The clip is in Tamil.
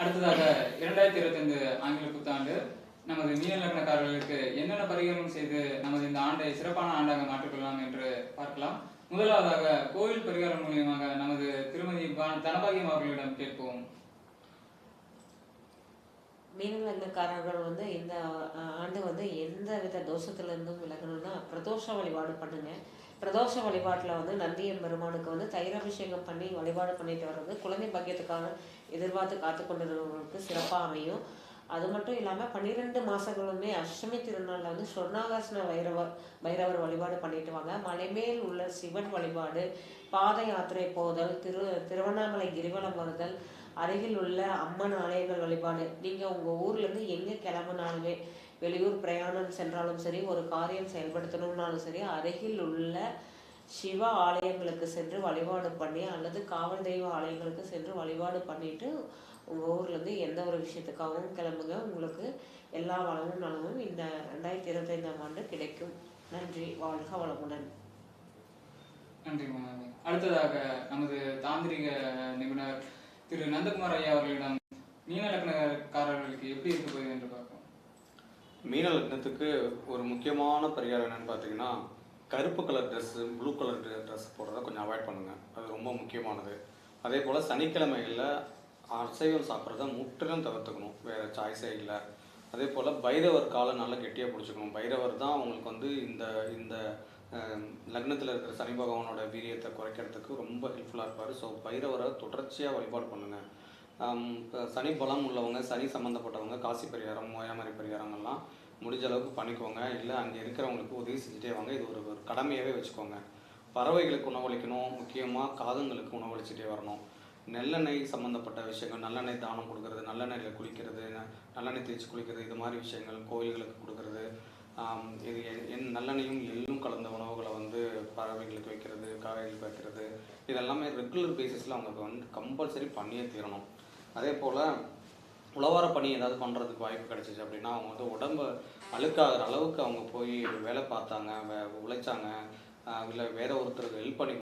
அடுத்ததாக இரண்டாயிரத்தி இருபத்தைந்து ஆங்கில புத்தாண்டு. நமது மீன லக்னக்காரர்களுக்கு என்னென்ன பரிகாரம் செய்து நமது இந்த ஆண்டை சிறப்பான ஆண்டாக மாற்றிக்கொள்ளலாம் என்று பார்க்கலாம். முதலாவதாக கோயில் பரிகாரம் மூலியமாக நமது திருமதி தனபாகியம் அவர்களிடம் கேட்போம். மீனலங்கக்காரர்கள் வந்து இந்த ஆண்டு வந்து எந்த வித தோஷத்துல இருந்தும் விலகணும்னா பிரதோஷ வழிபாடு பண்ணுங்க. பிரதோஷ வழிபாட்டில் வந்து நந்தியம் பெருமானுக்கு வந்து தைராபிஷேகம் பண்ணி வழிபாடு பண்ணிட்டு வர்றது குழந்தை பாக்கியத்துக்காக எதிர்பார்த்து காத்து கொண்டிருக்கிறவங்களுக்கு சிறப்பாக அமையும். அது மட்டும் இல்லாமல் பன்னிரெண்டு மாதங்களுமே அஷ்டமி திருநாளில் வந்து சொர்ணாகாசன வைரவர் பைரவர் வழிபாடு பண்ணிட்டு வாங்க. மலைமேல் உள்ள சிவன் வழிபாடு பாத யாத்திரை போதல் திரு திருவண்ணாமலை கிரிவலம் வருதல் அருகில் உள்ள அம்மன் ஆலயங்கள் வழிபாடு. நீங்கள் உங்கள் ஊர்லேருந்து எங்கே கிளம்புனாலுமே வெளியூர் பிரயாணம் சென்றாலும் சரி ஒரு காரியம் செயல்படுத்தணும்னாலும் சரி அருகில் உள்ள சிவ ஆலயங்களுக்கு சென்று வழிபாடு பண்ணி அல்லது காவல் தெய்வ ஆலயங்களுக்கு சென்று வழிபாடு பண்ணிட்டு உங்கள் ஊர்லேருந்து எந்த ஒரு விஷயத்துக்காகவும் கிளம்புங்க. உங்களுக்கு எல்லா வளமும் நலமும் இந்த ரெண்டாயிரத்தி இருபத்தைந்தாம் ஆண்டு கிடைக்கும். நன்றி வாழ்க வளமுடன். நன்றி அடுத்ததாக நமது தாந்திரிக நிபுணர் திரு நந்தகுமார் ஐயா அவர்களிடம் மீன லக்னக்காரர்களுக்கு எப்படி இருக்க போகுது என்று பார்ப்போம். மீன லக்னத்துக்கு ஒரு முக்கியமான பரிகாரம் என்னன்னு பார்த்தீங்கன்னா கருப்பு colour dress blue colour dress போடுறத கொஞ்சம் அவாய்ட் பண்ணுங்கள் அது ரொம்ப முக்கியமானது. அதே போல் சனிக்கிழமைகளில் அசைவம் சாப்பிட்றத முற்றிலும் தவிர்த்துக்கணும். வேறு சாய்ஸே இல்லை. அதே போல் பைரவர் காலை நல்லா கெட்டியாக பிடிச்சிக்கணும். பைரவர் தான் உங்களுக்கு வந்து இந்த இந்த லக்னத்தில் இருக்கிற சனி பகவானோட வீரியத்தை குறைக்கிறதுக்கு ரொம்ப ஹெல்ப்ஃபுல்லாக இருப்பார். ஸோ பைரவரை தொடர்ச்சியாக வழிபாடு பண்ணுங்கள் சனி பலம் உள்ளவங்க சனி சம்மந்தப்பட்டவங்க காசி பரிகாரம் மோயாமரி பரிகாரங்கள்லாம் முடிஞ்ச அளவுக்கு பண்ணிக்கோங்க. இல்லை அங்கே இருக்கிறவங்களுக்கு உதவி செஞ்சுட்டே வாங்க. இது ஒரு கடமையாகவே வச்சுக்கோங்க. பறவைகளுக்கு உணவளிக்கணும். முக்கியமாக காதுங்களுக்கு உணவளிச்சுட்டே வரணும். நல்லெண்ணெய் சம்மந்தப்பட்ட விஷயங்கள் நல்லெண்ணெய் தானம் கொடுக்கறது நல்லெண்ணெயில் குளிக்கிறது ந- நல்லெண்ணெய் தேய்ச்சி குளிக்கிறது இது மாதிரி விஷயங்கள் கோயில்களுக்கு கொடுக்கறது இது என் நல்லெண்ணையும் எள்ளும் கலந்த உணவுகளை வந்து பறவைகளுக்கு வைக்கிறது காய்களுக்கு வைக்கிறது இதெல்லாமே ரெகுலர் பேசிஸில் அவங்க வந்து கம்பல்சரி பண்ணியே தீரணும். அதே போல் உழவார பணி ஏதாவது பண்ணுறதுக்கு வாய்ப்பு கிடைச்சிச்சு அப்படின்னா அவங்க வந்து உடம்பு அழுக்காகிற அளவுக்கு அவங்க போய் வேலை பார்த்தாங்க உழைச்சாங்க இல்லை வேற ஒருத்தருக்கு ஹெல்ப் பண்ணி